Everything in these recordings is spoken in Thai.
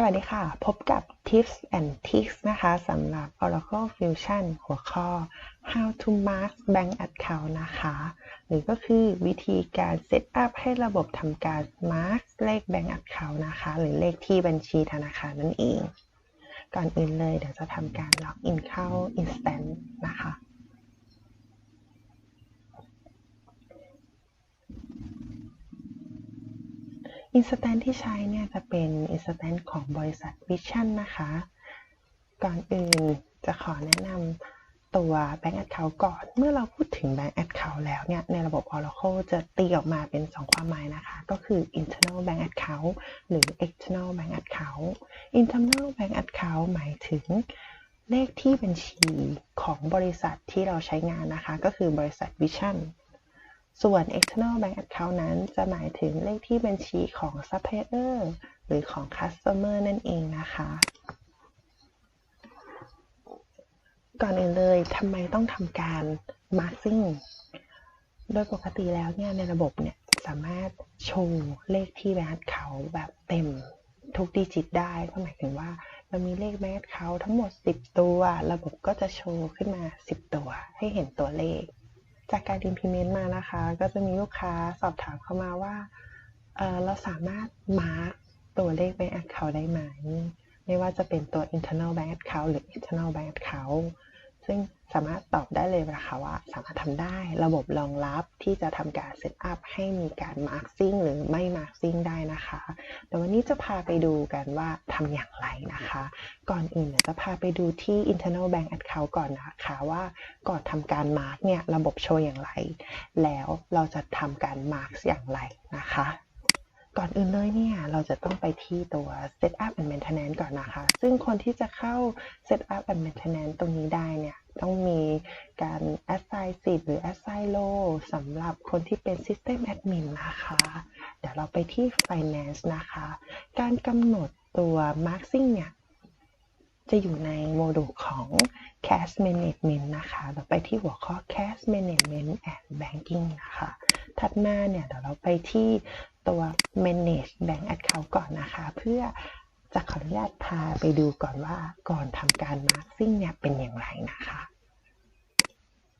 สวัสดีค่ะ พบกับ Tips and Tricks นะคะสำหรับ Oracle Fusion หัวข้อ How to Mark Bank Account นะคะ หรือก็คือวิธีการเซตอัพให้ระบบทำการ Mark เลข Bank Account นะคะ หรือเลขที่บัญชีธนาคารนั่นเอง ก่อนอื่นเลยเดี๋ยวจะทำการล็อกอินเข้า Instant นะคะ อินสแตนที่ใช้เนี่ยจะเป็นอินสแตนของบริษัท Vision นะคะ ก่อนอื่นจะขอแนะนำตัว Bank Account ก่อน เมื่อเราพูดถึง Bank Account แล้วเนี่ย ในระบบ Oracle จะตีออกมาเป็น 2 ความหมายนะคะ ก็คือ internal bank account หรือ external bank account internal bank account หมายถึงเลขที่บัญชีของบริษัทที่เราใช้งานนะคะ ก็คือบริษัท Vision ส่วน external bank account นั้นจะหมายถึงเลขที่บัญชีของ supplier หรือของ customer นั่นเองนะคะ ก่อนอื่นเลยทำไมต้องทำการ marking โดยปกติแล้วเนี่ยในระบบเนี่ยสามารถโชว์เลขที่แบงค์เขาแบบเต็มทุกดิจิตได้ก็หมายถึงว่าเรามีเลขแบงค์เขาทั้งหมด 10 ตัว ระบบก็จะโชว์ขึ้นมา 10 ตัวให้เห็นตัวเลข จากการ implement มานะคะ ก็จะมีลูกค้าสอบถามเข้ามาว่าเเราสามารถ mark ตัวเลข bank account ได้ไหม ไม่ว่าจะเป็นตัว internal bank account หรือ external bank account ซึ่งสามารถตอบได้เลยนะคะว่าสามารถทำได้ระบบรองรับที่จะทำการเซตอัพให้มีการ marking หรือไม่ marking ได้นะคะ แต่วันนี้จะพาไปดูกันว่าทำอย่างไรนะคะ ก่อนอื่นจะพาไปดูที่ internal bank account ก่อนนะคะว่าก่อนทำการ mark เนี่ยระบบโชว์อย่างไร แล้วเราจะทำการ mark อย่างไรนะคะ ก่อนอื่นเลยเนี่ย เราจะต้องไปที่ตัว Setup and Maintenance ก่อนนะคะ ซึ่งคนที่จะเข้า Setup and Maintenance ตรงนี้ได้เนี่ย ต้องมีการ assign สิทธิ์หรือ assign role สำหรับคนที่เป็น System Admin นะคะ เดี๋ยวเราไปที่ Finance นะคะ การกำหนดตัว Marking เนี่ย จะอยู่ในโมดูลของ Cash Management นะคะ เราไปที่หัวข้อ Cash Management and Banking นะคะ ถัดมาเนี่ยเดี๋ยวเราไปที่ตัว manage bank account ก่อนนะคะ เพื่อจะขออนุญาตพาไปดูก่อนว่าก่อนทำการ marking เนี่ยเป็นอย่างไรนะคะ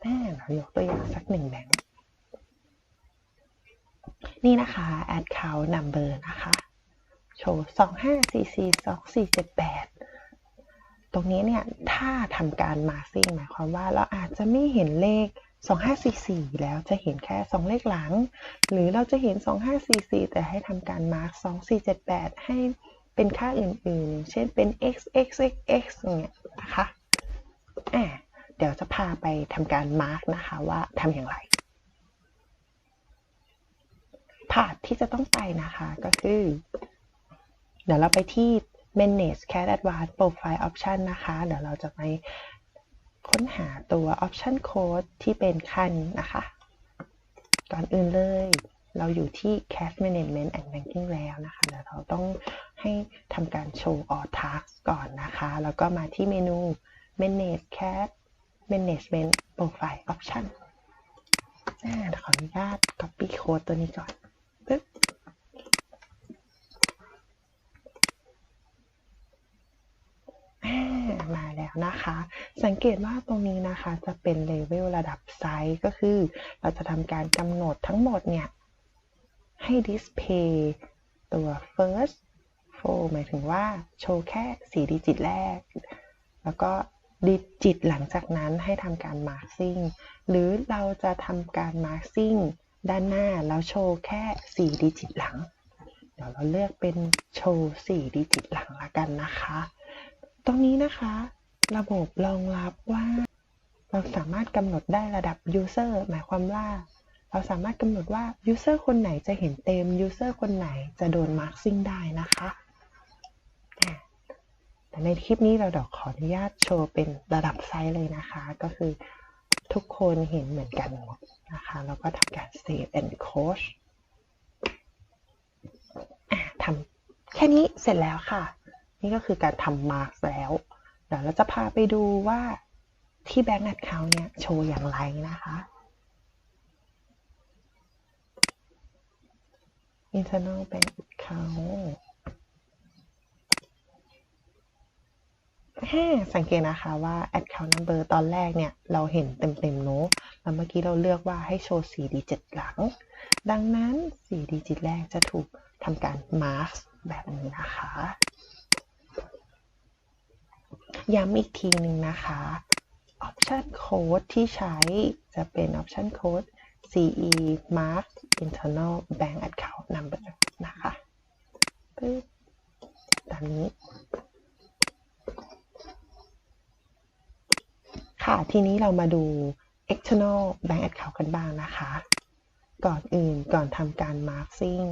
แม่เรายกตัวอย่างสักหนึ่งแบงค์นี่นะคะ account number นะคะ โชว์ 25442478 ตรงนี้เนี่ย ถ้าทำการ marking หมายความว่าเราอาจจะไม่เห็นเลข 2544 แล้วจะเห็นแค่ 2 เลขหลัง หรือเราจะเห็น 2544 แต่ให้ทำการ mark 2478 ให้เป็นค่าอื่นๆ เช่นเป็น x x x x อย่างเงี้ยนะคะอ่เดี๋ยวจะพาไปทำการ mark นะคะว่าทำอย่างไรพาดที่จะต้องไปนะคะก็คือ เดี๋ยวเราไปที่ manage cat advanced profile option นะคะ เดี๋ยวเราจะไป ค้นหาตัว option code ที่เป็นคันนะคะ ก่อนอื่นเลย เราอยู่ที่ cash management and banking แล้วนะคะเดี๋ยวเราต้องให้ทำการโชว์ all tasks ก่อนนะคะ แล้วก็มาที่เมนู manage cash management profile option ขออนุญาต copy code ตัวนี้ก่อนปึ๊บมาแล้ว นะคะ สังเกตว่าตรงนี้นะคะจะเป็นเลเวลระดับไซส์ก็คือ เราจะทำการกำหนดทั้งหมดเนี่ย ให้ดิสเพย์ตัว first four หมายถึงว่าโชว์แค่ 4 ดิจิตแรก แล้วก็ดิจิตหลังจากนั้นให้ทำการ marking หรือเราจะทำการ marking ด้านหน้าแล้วโชว์แค่ 4 ดิจิตหลัง เดี๋ยวเราเลือกเป็นโชว์ 4 ดิจิตหลังละกันนะคะ ตรงนี้นะคะ ระบบรองรับว่า เราสามารถกำหนดได้ระดับ user หมายความว่า เราสามารถกำหนดว่า user คนไหนจะเห็นเต็ม user คนไหนจะโดน marking ได้นะคะแต่ในคลิปนี้เราดี๋ยวขออนุญาตโชว์เป็นระดับไซส์เลยนะคะ ก็คือทุกคนเห็นเหมือนกันหมดนะคะ แล้วก็ทำการ save and coach ทำแค่นี้เสร็จแล้วค่ะ นี่ก็คือการทำมาร์กแล้ว ดี๋ยวเราจะพาไปดูว่าที่แบงก์ Account เนี่ยโชว์อย่างไรนะคะ internal bank account ให้สังเกตนะคะว่า account number ตอนแรกเนี่ย เราเห็นเต็มๆเนาะแล้วเมื่อกี้เราเลือกว่าให้โชว์ 4 digit หลัง ดังนั้น 4 digit แรกจะถูกทำการ mask แบบนี้นะคะ ย้ำอีกทีหนึ่งนะคะ option code ที่ใช้จะเป็น option code CE mark internal bank account number นะคะปึ๊บตามนี้ ค่ะ ทีนี้เรามาดู external bank account กันบ้างนะคะ ก่อนอื่นก่อนทำการ marking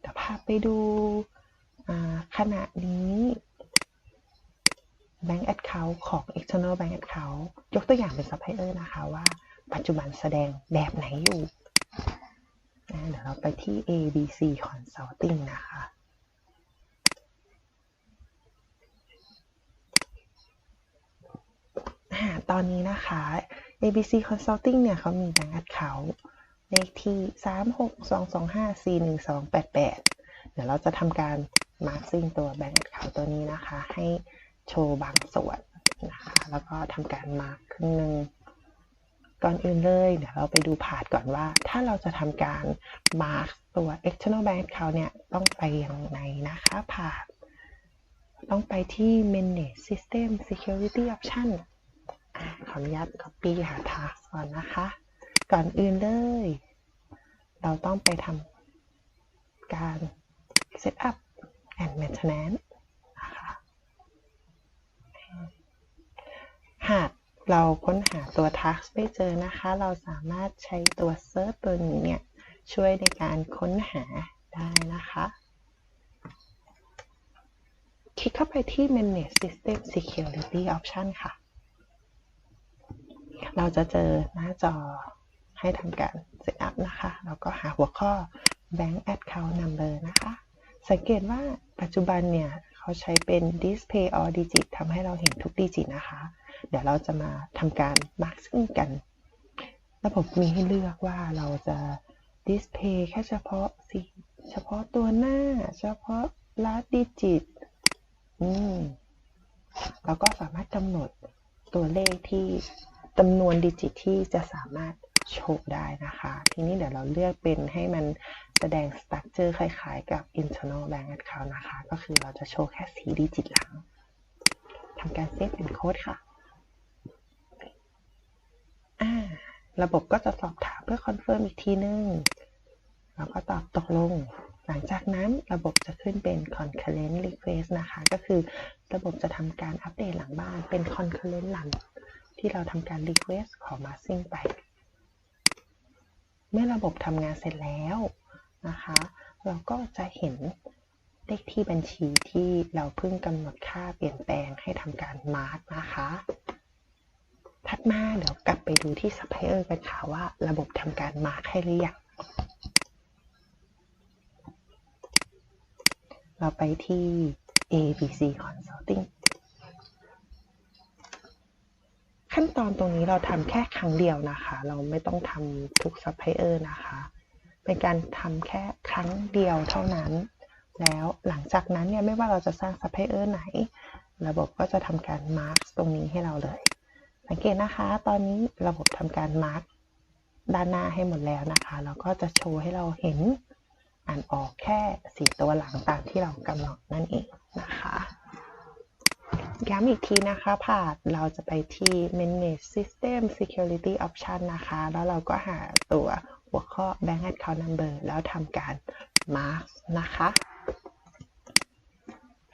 เดี๋ยวพาไปดูขณะนี้ bank account ของ external bank account ยกตัวอย่างเป็น supplier นะคะว่าปัจจุบันแสดงแบบไหนอยู่ เดี๋ยวเราไปที่ ABC Consulting นะคะ ตอนนี้นะคะ ABC Consulting เนี่ยเขามีแบงก์ account เลขที่ 3622541288 เดี๋ยวเราจะทำการ marking ตัวแบงก์ account ตัวนี้นะคะ ให้ โชว์บางส่วนนะคะ แล้วก็ทำการ mark ครึ่งหนึ่งก่อนอื่นเลยเดี๋ยวเราไปดูผาดก่อนว่า ถ้าเราจะทำการ mark ตัว external bank account เนี่ย ต้องไปยังไงนะคะผาดต้องไปที่ manage system security option ขออนุญาต copy หา task ก่อนนะคะ ก่อนอื่นเลย เราต้องไปทำการ set up and maintenance นะคะ หากเราค้นหาตัว task ไม่เจอนะคะ เราสามารถใช้ตัว search ตัวนี้เนี่ยช่วยในการค้นหาได้นะคะ คลิกเข้าไปที่ manage system security option ค่ะ เราจะเจอหน้าจอให้ทำการ set up นะคะ แล้วก็หาหัวข้อ bank account number นะคะ สังเกตว่าปัจจุบันเนี่ย เขาใช้เป็น display all digit ทำให้เราเห็นทุกดิจิตนะคะ เดี๋ยวเราจะมาทำการ marking กัน ระบบมีให้เลือกว่าเราจะ display แค่เฉพาะสิเฉพาะตัวหน้า เฉพาะ last digit อืมแล้วก็สามารถกำหนดตัวเลขที่จำนวนดิจิตที่จะสามารถโชว์ได้นะคะ ทีนี้เดี๋ยวเราเลือกเป็นให้มันแสดงสตั๊กเจอคล้ายๆ กับ internal bank account นะคะ ก็คือเราจะโชว์แค่สีดิจิตหลังทำการเซฟเป็นโค้ดค่ะ ระบบก็จะสอบถามเพื่อคอนเฟิร์มอีกทีนึง แล้วก็ตอบตกลง หลังจากนั้นระบบจะขึ้นเป็น concurrent request นะคะ ก็คือระบบจะทำการอัปเดตหลังบ้านเป็น concurrent run ที่เราทำการ request ขอ masking ไป เมื่อระบบทำงานเสร็จแล้วนะคะ เราก็จะเห็นเลขที่บัญชีที่เราเพิ่งกำหนดค่าเปลี่ยนแปลงให้ทำการ mark นะคะ มาเดี๋ยวกลับไปดูที่ supplier กันค่ะว่าระบบทำการ mark ให้หรือยังเราไปที่ ABC Consulting ขั้นตอนตรงนี้เราทำแค่ครั้งเดียวนะคะ เราไม่ต้องทำทุกซัพพลายเออร์นะคะ เป็นการทำแค่ครั้งเดียวเท่านั้น แล้วหลังจากนั้นเนี่ยไม่ว่าเราจะสร้างซัพพลายเออร์ไหน ระบบก็จะทำการมาร์กตรงนี้ให้เราเลย สังเกตนะคะ ตอนนี้ระบบทำการมาร์กด้านหน้าให้หมดแล้วนะคะ แล้วก็จะโชว์ให้เราเห็นอ่านออกแค่สี่ตัวหลังตามที่เรากำหนดนั่นเองนะคะ ย้ำอีกทีนะคะผ่านเราจะไปที่ manage system security option นะคะ แล้วเราก็หาตัวหัวข้อ bank account number แล้วทำการ mark นะคะ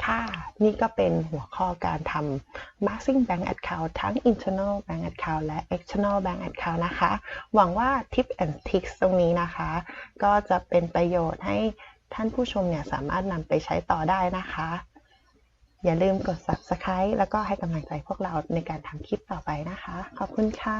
ค่ะ นี่ก็เป็นหัวข้อการทำ marking bank account ทั้ง internal bank account และ external bank account นะคะ หวังว่า tip and tricks ตรงนี้นะคะ ก็จะเป็นประโยชน์ให้ท่านผู้ชมเนี่ยสามารถนำไปใช้ต่อได้นะคะ อย่าลืมกด subscribe แล้วก็ให้กำลังใจพวกเราในการทำคลิปต่อไปนะคะ ขอบคุณค่ะ